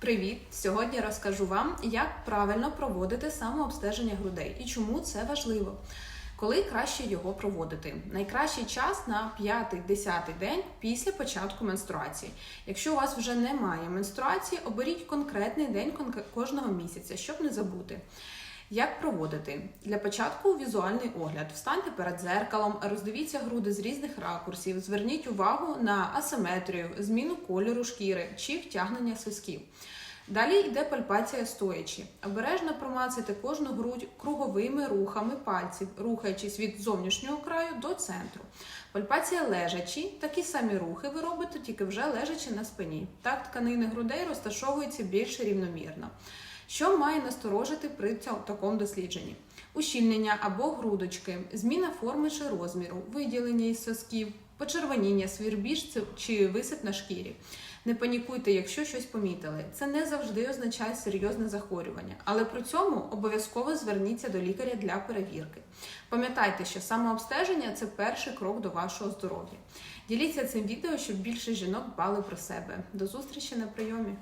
Привіт! Сьогодні розкажу вам, як правильно проводити самообстеження грудей і чому це важливо. Коли краще його проводити? Найкращий час на 5-10 день після початку менструації. Якщо у вас вже немає менструації, оберіть конкретний день кожного місяця, щоб не забути. Як проводити? Для початку візуальний огляд. Встаньте перед зеркалом, роздивіться груди з різних ракурсів, зверніть увагу на асиметрію, зміну кольору шкіри чи втягнення сосків. Далі йде пальпація стоячи. Обережно промацайте кожну грудь круговими рухами пальців, рухаючись від зовнішнього краю до центру. Пальпація лежачі, такі самі рухи ви робите, тільки вже лежачи на спині. Так тканини грудей розташовуються більш рівномірно. Що має насторожити при цьому такому дослідженні? Ущільнення або грудочки, зміна форми чи розміру, виділення із сосків, почервоніння, свірбіж чи висип на шкірі. Не панікуйте, якщо щось помітили. Це не завжди означає серйозне захворювання, але при цьому обов'язково зверніться до лікаря для перевірки. Пам'ятайте, що самообстеження це перший крок до вашого здоров'я. Діліться цим відео, щоб більше жінок дбали про себе. До зустрічі на прийомі.